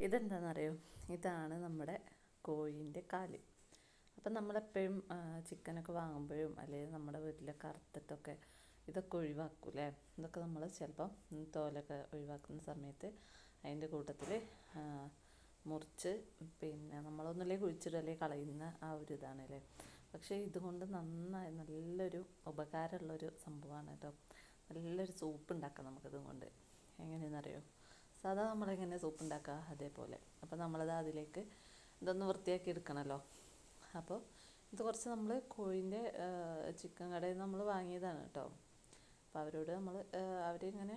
ഇതെന്താണെന്നറിയോ ഇതാണ് നമ്മുടെ കോഴീന്റെ കാൽ. അപ്പം നമ്മളെപ്പോഴും ചിക്കനൊക്കെ വാങ്ങുമ്പോഴും അല്ലെങ്കിൽ നമ്മുടെ വീട്ടിലെ അറുത്തിട്ടൊക്കെ ഇതൊക്കെ ഒഴിവാക്കൂലേ? ഇതൊക്കെ നമ്മൾ ചിലപ്പം തോലൊക്കെ ഒഴിവാക്കുന്ന സമയത്ത് അതിന്റെ കൂട്ടത്തിൽ മുറിച്ച് പിന്നെ നമ്മളൊന്നുമില്ലേ കുഴിച്ചിടല്ലേ കളയുന്ന ആ ഒരു ഇതാണല്ലേ പക്ഷേ ഇതുകൊണ്ട് നന്നായി നല്ലൊരു ഉപകാരമുള്ളൊരു സംഭവമാണ് കേട്ടോ. നല്ലൊരു സൂപ്പ് ഉണ്ടാക്കാം നമുക്കിതും കൊണ്ട്. എങ്ങനെയെന്നറിയോ? സാധാ നമ്മളെങ്ങനെ സൂപ്പ് ഉണ്ടാക്കുക അതേപോലെ. അപ്പോൾ നമ്മളത് അതിലേക്ക് ഇതൊന്ന് വൃത്തിയാക്കി എടുക്കണമല്ലോ അപ്പോൾ ഇത് കുറച്ച് നമ്മൾ കോഴിന്റെ ചിക്കൻ കടയിൽ നിന്ന് നമ്മൾ വാങ്ങിയതാണ് കേട്ടോ അപ്പോൾ അവരോട് നമ്മൾ അവരിങ്ങനെ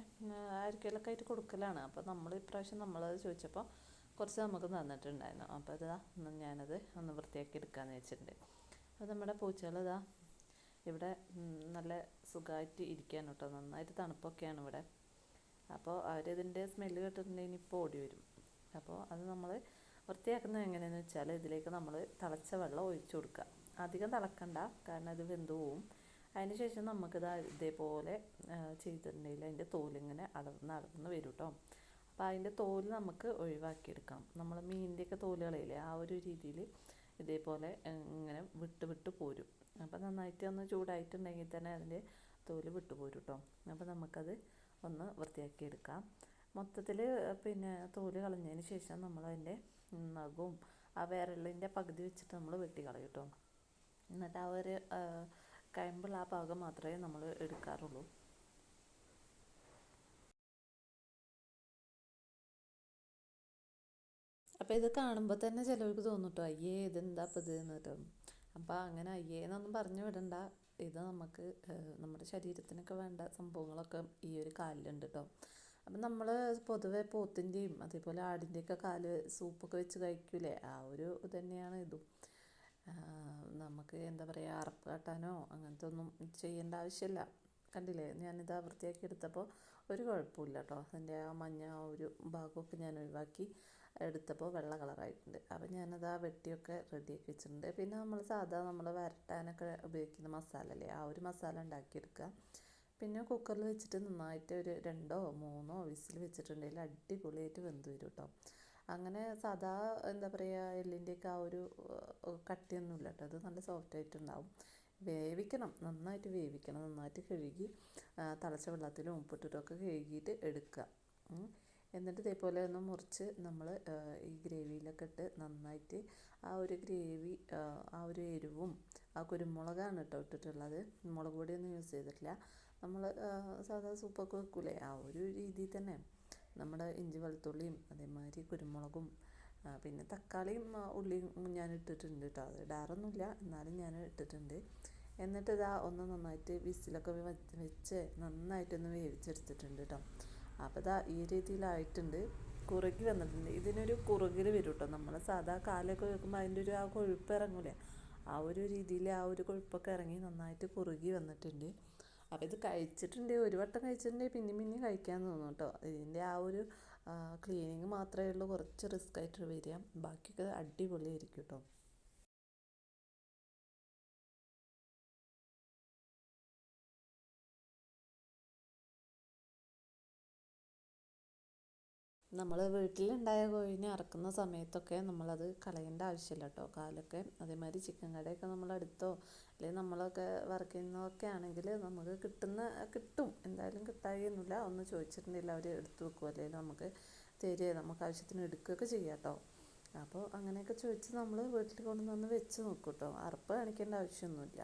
ആർക്കെങ്കിലൊക്കെ ആയിട്ട് കൊടുക്കലാണ്. അപ്പോൾ നമ്മൾ ഇപ്രാവശ്യം നമ്മളത് ചോദിച്ചപ്പോൾ കുറച്ച് നമുക്ക് തന്നിട്ടുണ്ടായിരുന്നു. അപ്പോൾ ഇതാ ഞാനത് ഒന്ന് വൃത്തിയാക്കി എടുക്കാമെന്ന് വെച്ചിട്ടുണ്ട്. അപ്പോൾ നമ്മുടെ പൂച്ചകൾ ഇതാ ഇവിടെ നല്ല സുഖമായിട്ട് ഇരിക്കാൻ കേട്ടോ നന്നായിട്ട് തണുപ്പൊക്കെയാണ് ഇവിടെ. അപ്പോൾ അവരിതിന്റെ സ്മെല്ല് കേട്ടിട്ടുണ്ടെങ്കിൽ ഇപ്പോൾ ഓടി വരും. അപ്പോൾ അത് നമ്മൾ വൃത്തിയാക്കുന്നത് എങ്ങനെയാണെന്ന് വെച്ചാൽ ഇതിലേക്ക് നമ്മൾ തിളച്ച വെള്ളം ഒഴിച്ചു കൊടുക്കുക. അധികം തിളക്കണ്ട കാരണം അത് വെന്ത് പോവും. അതിന് ശേഷം നമുക്കിത് ഇതേപോലെ ചെയ്തിട്ടുണ്ടെങ്കിൽ അതിന്റെ തോലിങ്ങനെ അടർന്ന് അടർന്ന് വരും കേട്ടോ. അപ്പോൾ അതിന്റെ തോൽ നമുക്ക് ഒഴിവാക്കിയെടുക്കാം. നമ്മൾ മീനിന്റെയൊക്കെ തോലുകളില്ലേ ആ ഒരു രീതിയിൽ ഇതേപോലെ ഇങ്ങനെ വിട്ട് വിട്ട് പോരും. അപ്പോൾ നന്നായിട്ട് ഒന്ന് ചൂടായിട്ടുണ്ടെങ്കിൽ തന്നെ അതിന്റെ തോൽ വിട്ടുപോരും കേട്ടോ. അപ്പോൾ നമുക്കത് ഒന്ന് വൃത്തിയാക്കി എടുക്കാം മൊത്തത്തിൽ പിന്നെ തോൽ കളഞ്ഞതിന് ശേഷം നമ്മൾ അതിന്റെ നഖവും ആ വിരലിന്റെ പകുതി വെച്ചിട്ട് നമ്മൾ വെട്ടി കളയും കേട്ടോ എന്നിട്ട് ആ ഒരു കയമ്പുള്ള ആ ഭാഗം മാത്രമേ നമ്മൾ എടുക്കാറുള്ളൂ. അപ്പോൾ ഇത് കാണുമ്പോൾ തന്നെ ചിലവർക്ക് തോന്നും കേട്ടോ അയ്യേ ഇതെന്താ ഇപ്പം ഇത് എന്നിട്ട് അപ്പോൾ അങ്ങനെ അയ്യേന്നൊന്നും പറഞ്ഞു വിടണ്ട. ഇത് നമുക്ക് നമ്മുടെ ശരീരത്തിനൊക്കെ വേണ്ട സംഭവങ്ങളൊക്കെ ഈ ഒരു കാലിലുണ്ട് കേട്ടോ അപ്പം നമ്മൾ പൊതുവെ പോത്തിന്റെയും അതേപോലെ ആടിന്റെയൊക്കെ കാൽ സൂപ്പൊക്കെ വെച്ച് കഴിക്കൂലേ? ആ ഒരു തന്നെയാണ് ഇതും. നമുക്ക് എന്താ പറയുക അറപ്പ് കാട്ടാനോ അങ്ങനത്തെ ഒന്നും ചെയ്യേണ്ട ആവശ്യമില്ല കണ്ടില്ലേ? ഞാനിത് വൃത്തിയാക്കി എടുത്തപ്പോൾ ഒരു കുഴപ്പമില്ല കേട്ടോ അതിന്റെ ആ മഞ്ഞ ആ ഒരു ഭാഗമൊക്കെ ഞാൻ ഒഴിവാക്കി. എടുത്തപ്പോൾ വെള്ള കളറായിട്ടുണ്ട്. അപ്പോൾ ഞാനത് ആ വെട്ടിയൊക്കെ റെഡിയാക്കി വെച്ചിട്ടുണ്ട്. പിന്നെ നമ്മൾ സാധാ നമ്മൾ വരട്ടാനൊക്കെ ഉപയോഗിക്കുന്ന മസാല അല്ലേ? ആ ഒരു മസാല ഉണ്ടാക്കിയെടുക്കുക. പിന്നെ കുക്കറിൽ വെച്ചിട്ട് നന്നായിട്ട് ഒരു രണ്ടോ മൂന്നോ വിസിൽ വെച്ചിട്ടുണ്ടെങ്കിൽ അടിപൊളിയായിട്ട് വെന്ത് വരും കേട്ടോ. അങ്ങനെ സാധാ എന്താ പറയുക എല്ലിന്റെയൊക്കെ ആ ഒരു കട്ടിയൊന്നുമില്ല കേട്ടോ. അത് നല്ല സോഫ്റ്റ് ആയിട്ടുണ്ടാവും. വേവിക്കണം. നന്നായിട്ട് വേവിക്കണം. നന്നായിട്ട് കഴുകി തിളച്ച വെള്ളത്തിലും ഉപ്പിട്ടിട്ടൊക്കെ കഴുകിയിട്ട് എടുക്കുക. എന്നിട്ട് ഇതേപോലെ ഒന്ന് മുറിച്ച് നമ്മൾ ഈ ഗ്രേവിയിലൊക്കെ ഇട്ട് നന്നായിട്ട് ആ ഒരു ഗ്രേവി ആ ഒരു എരിവും ആ കുരുമുളകാണ് കേട്ടോ ഇട്ടിട്ടുള്ളത്. മുളക് പൊടിയൊന്നും യൂസ് ചെയ്തിട്ടില്ല. നമ്മൾ സാധാ സൂപ്പൊക്കെ വെക്കൂലേ? ആ ഒരു രീതിയിൽ തന്നെ. നമ്മുടെ ഇഞ്ചി വെളുത്തുള്ളിയും അതേമാതിരി കുരുമുളകും പിന്നെ തക്കാളിയും ഉള്ളിയും ഞാൻ ഇട്ടിട്ടുണ്ട് കേട്ടോ. അത് ഇടാറൊന്നുമില്ല. എന്നാലും ഞാൻ ഇട്ടിട്ടുണ്ട്. എന്നിട്ട് ഇതാ ഒന്ന് നന്നായിട്ട് വിസിലൊക്കെ വെച്ച് നന്നായിട്ടൊന്ന് വേവിച്ചെടുത്തിട്ടുണ്ട് കേട്ടോ. അപ്പോൾ ഇതാ ഈ രീതിയിലായിട്ടുണ്ട്. കുറുകി വന്നിട്ടുണ്ട്. ഇതിനൊരു കുറുകിൽ വരും കേട്ടോ നമ്മൾ സാധാ കാലൊക്കെ വെക്കുമ്പോൾ അതിന്റെ ഒരു ആ കൊഴുപ്പ് ഇറങ്ങൂലേ? ആ ഒരു രീതിയിൽ ആ ഒരു കൊഴുപ്പൊക്കെ ഇറങ്ങി നന്നായിട്ട് കുറുകി വന്നിട്ടുണ്ട്. അപ്പോൾ ഇത് കഴിച്ചിട്ടുണ്ട്. ഒരു വട്ടം കഴിച്ചിട്ടുണ്ടെങ്കിൽ പിന്നെയും പിന്നെയും കഴിക്കാൻ തോന്നും കേട്ടോ. ഇതിന്റെ ആ ഒരു ക്ലീനിങ് മാത്രമേ ഉള്ളൂ. കുറച്ച് റിസ്ക് ആയിട്ട് വരിക ബാക്കിയൊക്കെ അടിപൊളിയായിരിക്കും കേട്ടോ. നമ്മൾ വീട്ടിലുണ്ടായ കോഴിനെ അറക്കുന്ന സമയത്തൊക്കെ നമ്മളത് കളയേണ്ട ആവശ്യമില്ല കേട്ടോ കാലൊക്കെ അതേമാതിരി ചിക്കൻ കടയൊക്കെ നമ്മൾ അടുത്തോ അല്ലെങ്കിൽ നമ്മളൊക്കെ വർക്ക് ചെയ്യുന്നതൊക്കെ ആണെങ്കിൽ നമുക്ക് കിട്ടുന്ന കിട്ടും. എന്തായാലും കിട്ടായൊന്നുമില്ല ഒന്ന് ചോദിച്ചിട്ടുണ്ടെങ്കിൽ അവർ എടുത്തു വെക്കും അല്ലെങ്കിൽ നമുക്ക് തരിക നമുക്ക് ആവശ്യത്തിന് എടുക്കുകയൊക്കെ ചെയ്യാം കേട്ടോ അപ്പോൾ അങ്ങനെയൊക്കെ ചോദിച്ച് നമ്മൾ വീട്ടിൽ കൊണ്ടുവന്ന് വെച്ച് നോക്കും കേട്ടോ അറപ്പ് കാണിക്കേണ്ട ആവശ്യമൊന്നുമില്ല.